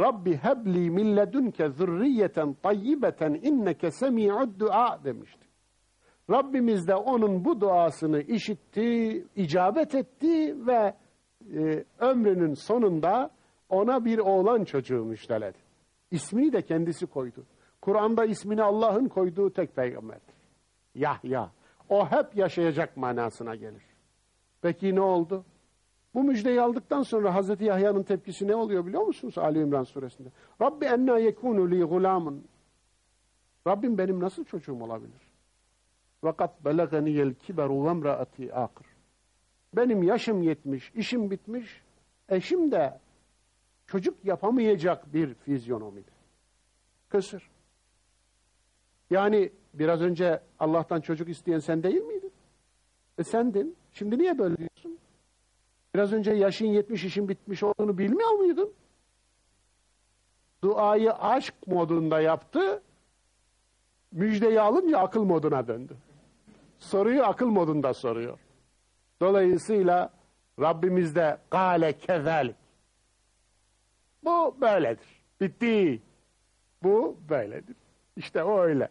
Rabbi hebli min ledunke zürriyeten tayyibeten inneke semi'ud dua demişti. Rabbimiz de onun bu duasını işitti, icabet etti ve e, ömrünün sonunda ona bir oğlan çocuğu müjdeledi. İsmini de kendisi koydu. Kur'an'da ismini Allah'ın koyduğu tek peygamberdir. Yahya. O hep yaşayacak manasına gelir. Peki ne oldu? Bu müjdeyi aldıktan sonra Hazreti Yahya'nın tepkisi ne oluyor biliyor musunuz Ali İmran suresinde? Rabbi enna yekunu li gulamun. Rabbim benim nasıl çocuğum olabilir? Vakat belaganiyel kiberu ve emraati akır. Benim yaşım yetmiş, işim bitmiş, eşim de çocuk yapamayacak bir fizyonomide. Kısır. Yani biraz önce Allah'tan çocuk isteyen sen değil miydin? E sendin. Şimdi niye böyle? Biraz önce yaşın yetmiş işin bitmiş olduğunu bilmiyor muydun? Duayı aşk modunda yaptı. Müjdeyi alınca akıl moduna döndü. Soruyu akıl modunda soruyor. Dolayısıyla Rabbimiz de gale kezalik. Bu böyledir. Bitti. Bu böyledir. İşte o öyle.